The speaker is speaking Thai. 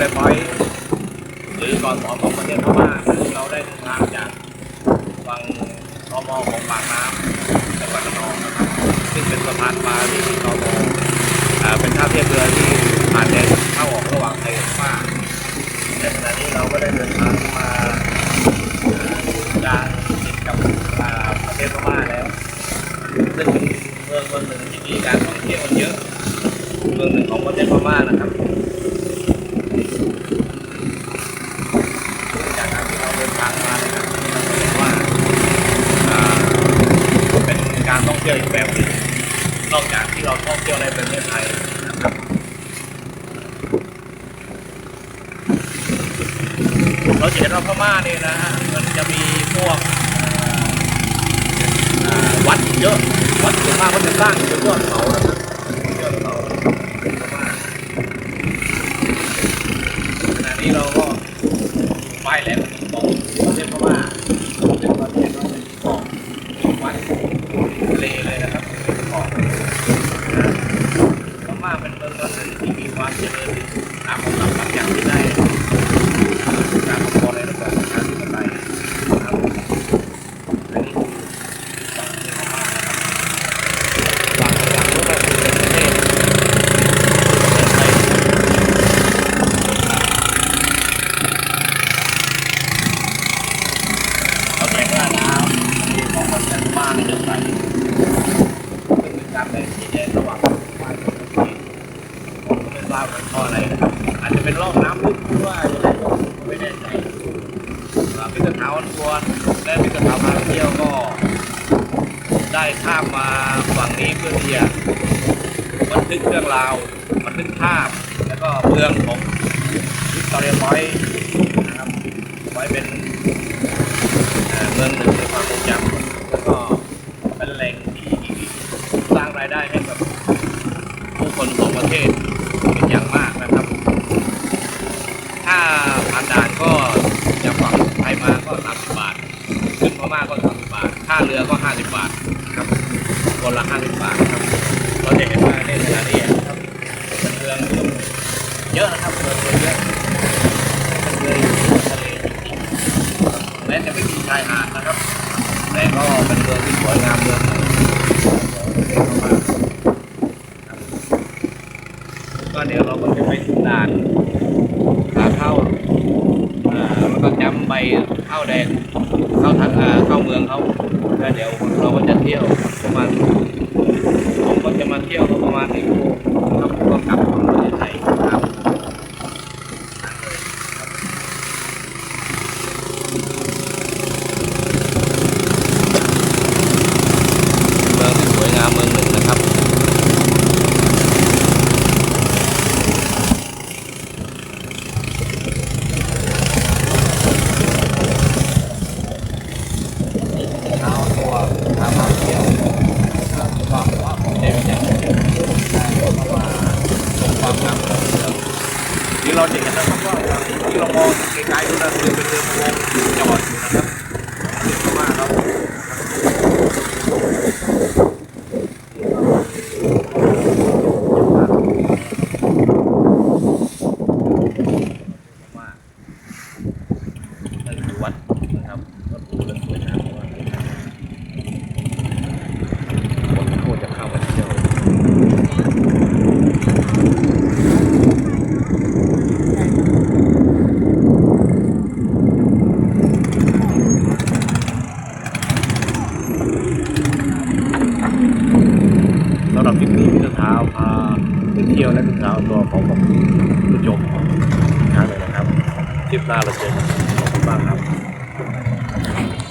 เลพอยหรือก่อนสอของประเทศพม่าซึ่งเราได้เดินทางจากฝั่งตมของปากน้ำจังหวัดระนองนะครับซึ่งเป็นสะพานปลาที่ตมอ่าเป็นท่าเทียบเรือที่ผ่านแดนเข้าออกระหว่างไทยกับพม่าในขณะนี้เราก็ได้เดินทางมาจากติดกับประเทศพม่าแล้วซึ่งเป็นเมืองเมืองหนึ่งที่มีการท่องเที่ยวเยอะ เมืองหนึ่งของประเทศพม่านะครับจากการที่เราเดินทางมานะครับเราเห็นว่าเป็นการท่องเที่ยวอีกแบบหนึงนอกจากที่เราท่องเที่ยวในประเทศไทยนะครับเราเห็นว่าพม่าเนี่ยนะฮะมันจะมีพวกวัดเยอะวัดส่วนมากก็จะสร้างอยู่บนยอดเขานะครับยอดเขาพม่าขณะ นี้เราก็ป้ายแหลมบอกประเทศพม่าเป็นประเทศเราเป็นเกาะวัดทะเลเลยนะครับเป็นเกาะนะพม่าเป็นเมืองที่มีความเจริญตามของบางอย่างที่ได้การปกครองในระบอบประชาธิปไตยนะครับอันนี้คือฝั่งประเทศพม่านะครับ วางหลังก็คือประเทศประเทศไทยเขาใช้ว่าน้ำที่ของประเทศบ้านเดินไปซึ่งเป็นการแบ่งที่แยกระหว่างบ้านกับประเทศผมก็ไม่ทราบเป็นเพราะอะไรนะครับอาจจะเป็นร่องน้ำลึกหรือว่าอะไรไม่แน่ใจอ่าพิกระเท้าอันควรและพิกระเท้าพาเที่ยวก็ ได้ข้ามมาฝั่งนี้เพื่อที่จะบันทึกเรื่องราวบันทึกภาพ แล้วก็เมืองของวิกตอเรียพอยต์นะครับไว้เป็นเอ่อเมืองหนึ่งในความทรงจำแล้วก็เป็นแหล่งที่สร้างรายได้ให้กับผู้คนของประเทศเป็นอย่างมากนะครับ ถ้าผ่านด่านก็จาก มาก็30บาทขึ้นพม่าก็30บาทค่าเรือก็50บาทครับคนละ50บาทครับเราจะเห็นว่าในขณะนี้ครับเป็นเมือเยอะนะครับเมือเยอะเป็นเมืออยู่ที่ทะเลจริงๆแม้จะไม่มีชายหาดนะครับ แต่ก็เป็นเมือที่สวยงามเมืองหนึ่งของประเทศพม่าก็เดี๋ยวเราก็จะไปถึงด่าน ขาเข้าอ่าแล้วก็จำใบเข้าแดนเข้าทางอ่าเข้าเมืองเขาแล้วเดี๋ยวเราก็จะเที่ยวประมาณผมก็จะมาเที่ยวก็ประมาณนี้ครับก็กลับของประเทศไทยครับเมืองที่สวยงามเมืองหนึ่งนะครับ เอาตัวทำมาเที่ยวความว่าของเดวิดเนี่ยเพราะว่าเป็นความงามของเมือง ที่เราจะเห็นนะครับว่าที่เรามองไกลๆดูนะคือเป็นเรือประมงจอดอยู่นะครับเรือพม่าเราว่านั่นคือวัดนะครับวัดปูเรื่องสวยงามของวัดนะครับคนโคตรจะเข้ามาเที่ยว สำหรับคลิปนี้พี่จะท้าพาไปเที่ยวและศึกษาตัวของผมผู้ชมอีก ครั้งหนึ่งนะครับคลิปหน้าเราเจอกันขอบคุณมากครับ